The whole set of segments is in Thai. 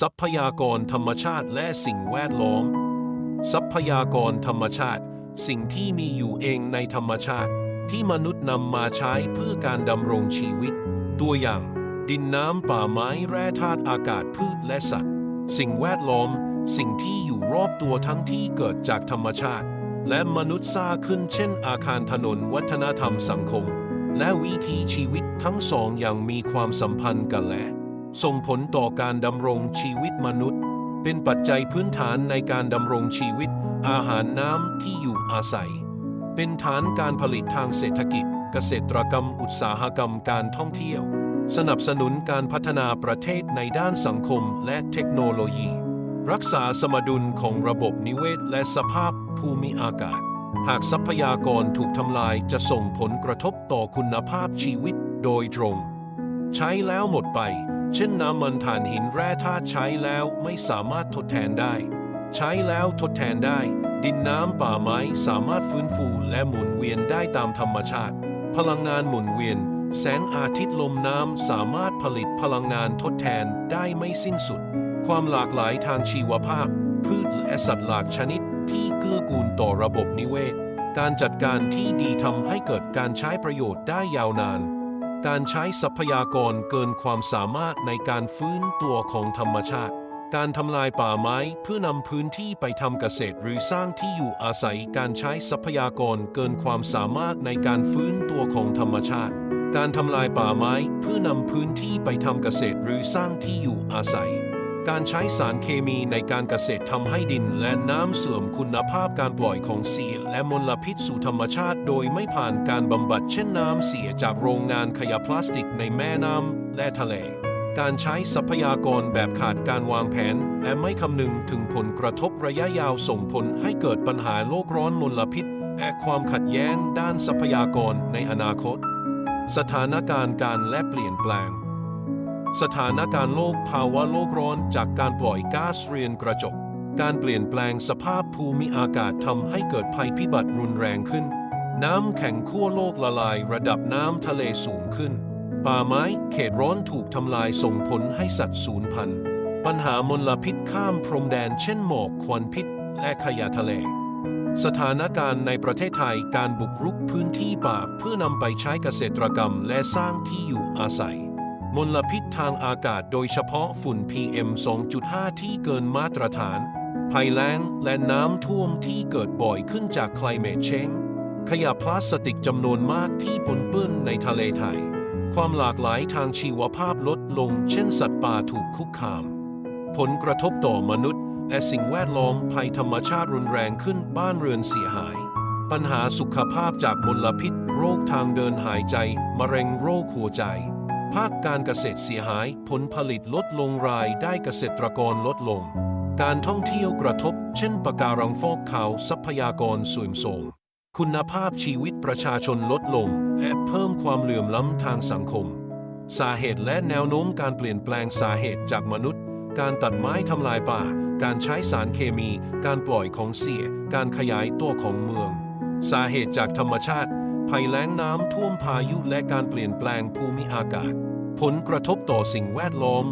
ทรัพยากรธรรมชาติและสิ่งแวดล้อม ทรัพยากรธรรมชาติ สิ่งที่มีอยู่เองในธรรมชาติ ที่มนุษย์นำมาใช้เพื่อการดำรงชีวิต ตัวอย่าง ดินน้ำป่าไม้แร่ธาตุอากาศพืชและสัตว์ สิ่งแวดล้อม สิ่งที่อยู่รอบตัวทั้งที่เกิดจากธรรมชาติ และมนุษย์สร้างขึ้นเช่น อาคารถนนวัฒนธรรมสังคม และวิถีชีวิตทั้งสองอย่างมีความสัมพันธ์กันและ ส่งผลต่อการดำรงชีวิตมนุษย์ เป็นปัจจัยพื้นฐานในการดำรงชีวิต อาหารน้ำที่อยู่อาศัย เป็นฐานการผลิตทางเศรษฐกิจ เกษตรกรรม อุตสาหกรรมการท่องเที่ยว สนับสนุนการพัฒนาประเทศในด้านสังคมและเทคโนโลยี รักษาสมดุลของระบบนิเวศและสภาพภูมิอากาศ หากทรัพยากรถูกทำลายจะส่งผลกระทบต่อคุณภาพชีวิตโดยตรง ใช้แล้วหมดไป เช่นน้ำมันถ่านหินแร่ธาตุใช้แล้วไม่สามารถทดแทนได้ ใช้แล้วทดแทนได้ ดินน้ำป่าไม้สามารถฟื้นฟูและหมุนเวียนได้ตามธรรมชาติ พลังงานหมุนเวียน แสงอาทิตย์ลมน้ำสามารถผลิตพลังงานทดแทนได้ไม่สิ้นสุด ความหลากหลายทางชีวภาพ พืชและสัตว์หลากชนิดที่เกื้อกูลต่อระบบนิเวศ การจัดการที่ดีทำให้เกิดการใช้ประโยชน์ได้ยาวนาน การใช้ทรัพยากรเกินความสามารถในการฟื้นตัวของธรรมชาติ การทำลายป่าไม้เพื่อนำพื้นที่ไปทำเกษตรหรือสร้างที่อยู่อาศัยการใช้ทรัพยากรเกินความสามารถในการฟื้นตัวของธรรมชาติ การทำลายป่าไม้เพื่อนำพื้นที่ไปทำเกษตรหรือสร้างที่อยู่อาศัย การใช้สารเคมีในการเกษตรทำให้ดินและน้ำเสื่อมคุณภาพการปล่อยของเสียและมลพิษสู่ธรรมชาติ โดยไม่ผ่านการบำบัดเช่นน้ำเสียจากโรงงานขยะพลาสติกในแม่น้ำและทะเล การใช้ทรัพยากรแบบขาดการวางแผน และไม่คำนึงถึงผลกระทบระยะยาวส่งผลให้เกิดปัญหาโลกร้อนมลพิษ และความขัดแย้งด้านทรัพยากรในอนาคต สถานการณ์การและเปลี่ยนแปลง สถานการณ์โลกภาวะโลกร้อนจากการปล่อยก๊าซเรือนกระจก การเปลี่ยนแปลงสภาพภูมิอากาศทำให้เกิดภัยพิบัติรุนแรงขึ้น น้ำแข็งขั้วโลกละลายระดับน้ำทะเลสูงขึ้น ป่าไม้เขตร้อนถูกทำลายส่งผลให้สัตว์สูญพันธุ์ ปัญหามลพิษข้ามพรมแดนเช่นหมอกควันพิษและขยะทะเล สถานการณ์ในประเทศไทยการบุกรุกพื้นที่ป่าเพื่อนำไปใช้เกษตรกรรมและสร้างที่อยู่อาศัย มลพิษทางอากาศโดยเฉพาะฝุ่น PM 2.5 ที่เกินมาตรฐาน ภัยแล้งและน้ำท่วมที่เกิดบ่อยขึ้นจาก climate change ขยะพลาสติกจำนวนมากที่ปนเปื้อนในทะเลไทย ความหลากหลายทางชีวภาพลดลงเช่นสัตว์ป่าถูกคุกคาม ผลกระทบต่อมนุษย์และสิ่งแวดล้อมภัยธรรมชาติรุนแรงขึ้นบ้านเรือนเสียหาย ปัญหาสุขภาพจากมลพิษ โรคทางเดินหายใจ มะเร็งโรคหัวใจ ภาคการเกษตรเสียหาย ผลผลิตลดลงรายได้เกษตรกรลดลง การท่องเที่ยวกระทบ เช่นปะการังฟอกขาวทรัพยากรสื่อมโทรมคุณภาพชีวิตประชาชนลดลง และเพิ่มความเหลื่อมล้ำทางสังคม สาเหตุและแนวโน้มการเปลี่ยนแปลงสาเหตุจากมนุษย์ การตัดไม้ทำลายป่า การใช้สารเคมี การปล่อยของเสีย การขยายตัวของเมือง สาเหตุจากธรรมชาติ ภัยแล้งน้ำท่วมพายุและการเปลี่ยนแปลงภูมิอากาศ ผลกระทบต่อสิ่งแวดล้อม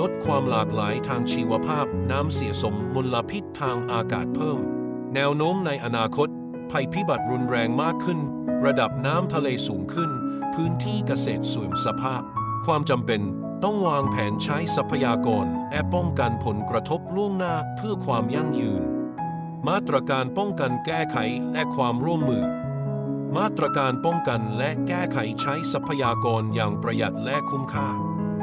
ลดความหลากหลายทางชีวภาพ น้ำเสียสมมลพิษทางอากาศเพิ่ม แนวโน้มในอนาคต ภัยพิบัติรุนแรงมากขึ้น ระดับน้ำทะเลสูงขึ้น พื้นที่เกษตรเสื่อมสภาพ ความจำเป็นต้องวางแผนใช้ทรัพยากรและป้องกันผลกระทบล่วงหน้าเพื่อความยั่งยืน มาตรการป้องกันแก้ไขและความร่วมมือ มาตรการป้องกันและแก้ไขใช้ทรัพยากรอย่างประหยัดและคุ้มค่า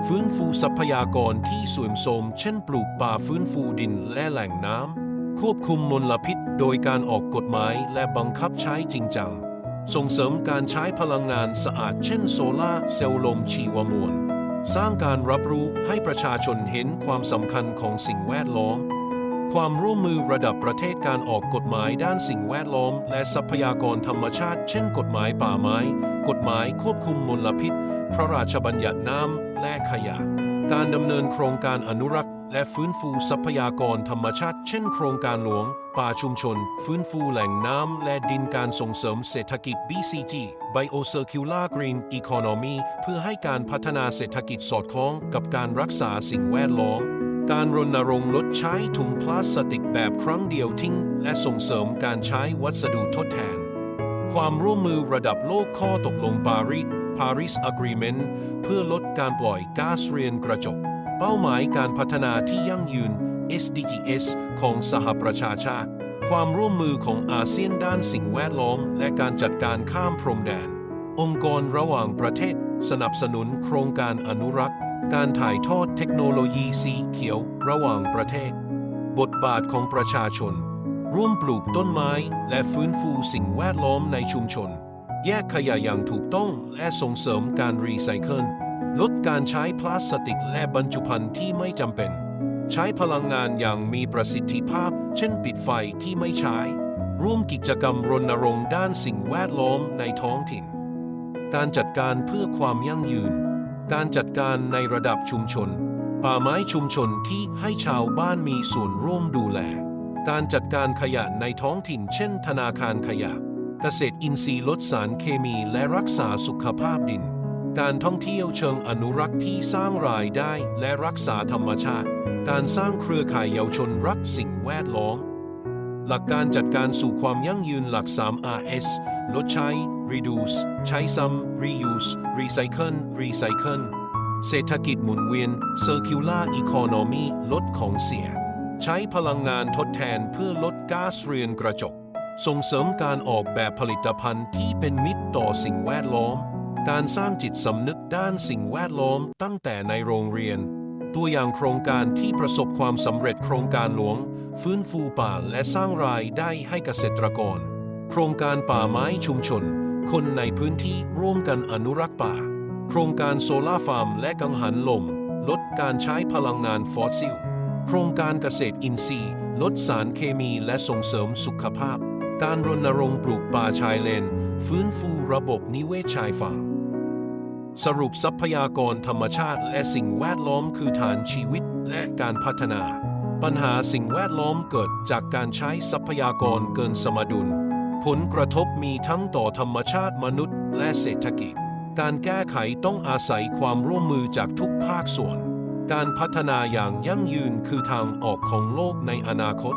ฟื้นฟูทรัพยากรที่เสื่อมโทรมเช่นปลูกป่าฟื้นฟูดินและแหล่งน้ำ ควบคุมมลพิษโดยการออกกฎหมายและบังคับใช้จริงจัง ส่งเสริมการใช้พลังงานสะอาดเช่นโซลาร์เซลล์ลมชีวมวล สร้างการรับรู้ให้ประชาชนเห็นความสำคัญของสิ่งแวดล้อม ความร่วมมือระดับประเทศการออกกฎหมายด้านสิ่งแวดล้อม และทรัพยากรธรรมชาติ เช่น กฎหมายป่าไม้ กฎหมายควบคุมมลพิษ พระราชบัญญัติน้ำและขยะ การดำเนินโครงการอนุรักษ์ และฟื้นฟูทรัพยากรธรรมชาติ เช่น โครงการหลวง ป่าชุมชน ฟื้นฟูแหล่งน้ำและดินการส่งเสริมเศรษฐกิจ BCG Biocircular Green Economy เพื่อให้การพัฒนาเศรษฐกิจสอดคล้องกับการรักษาสิ่งแวดล้อม การรณรงค์ลดใช้ถุงพลาสติกแบบครั้งเดียวทิ้ง และส่งเสริมการใช้วัสดุทดแทน ความร่วมมือระดับโลกข้อตกลงปารีส Paris Agreement เพื่อลดการปล่อยก๊าซเรือนกระจก เป้าหมายการพัฒนาที่ยั่งยืน SDGs ของสหประชาชาติ ความร่วมมือของอาเซียนด้านสิ่งแวดล้อม และการจัดการข้ามพรมแดน องค์กรระหว่างประเทศ สนับสนุนโครงการอนุรักษ์ การถ่ายทอดเทคโนโลยีสีเขียวระหว่างประเทศ บทบาทของประชาชน ร่วมปลูกต้นไม้และฟื้นฟูสิ่งแวดล้อมในชุมชน แยกขยะอย่างถูกต้องและส่งเสริมการรีไซเคิล ลดการใช้พลาสติกและบรรจุภัณฑ์ที่ไม่จำเป็น ใช้พลังงานอย่างมีประสิทธิภาพ เช่นปิดไฟที่ไม่ใช้ ร่วมกิจกรรมรณรงค์ด้านสิ่งแวดล้อมในท้องถิ่น การจัดการเพื่อความยั่งยืน การจัดการในระดับชุมชน ป่าไม้ชุมชนที่ให้ชาวบ้านมีส่วนร่วมดูแล การจัดการขยะในท้องถิ่น เช่น ธนาคารขยะ เกษตรอินทรีย์ลดสารเคมีและรักษาสุขภาพดิน การท่องเที่ยวเชิงอนุรักษ์ที่สร้างรายได้และรักษาธรรมชาติ การสร้างเครือข่ายเยาวชนรักสิ่งแวดล้อม หลักการจัดการสู่ความยั่งยืนหลัก 3 RS ลดใช้ reduce ใช้ซ้ำ reuse recycle recycle เศรษฐกิจหมุนเวียน circular economy ลดของเสีย ใช้พลังงานทดแทนเพื่อลดก๊าซเรือนกระจก ส่งเสริมการออกแบบผลิตภัณฑ์ที่เป็นมิตรต่อสิ่งแวดล้อม การสร้างจิตสำนึกด้านสิ่งแวดล้อมตั้งแต่ในโรงเรียน ตัวอย่างโครงการที่ประสบความสำเร็จโครงการหลวง ฟื้นฟูป่าและสร้างรายได้ให้เกษตรกร โครงการป่าไม้ชุมชน คนในพื้นที่ร่วมกันอนุรักษ์ป่า โครงการโซลาฟาร์มและกังหันลม ลดการใช้พลังงานฟอสซิล โครงการเกษตรอินทรีย์ ลดสารเคมีและส่งเสริมสุขภาพ การรณรงค์ปลูกป่าชายเลน ฟื้นฟูระบบนิเวศชายฝั่ง สรุปทรัพยากรธรรมชาติและสิ่งแวดล้อมคือฐานชีวิตและการพัฒนา ปัญหาสิ่งแวดล้อมเกิดจากการใช้ทรัพยากรเกินสมดุล ผลกระทบมีทั้งต่อธรรมชาติมนุษย์และเศรษฐกิจ การแก้ไขต้องอาศัยความร่วมมือจากทุกภาคส่วน การพัฒนาอย่างยั่งยืนคือทางออกของโลกในอนาคต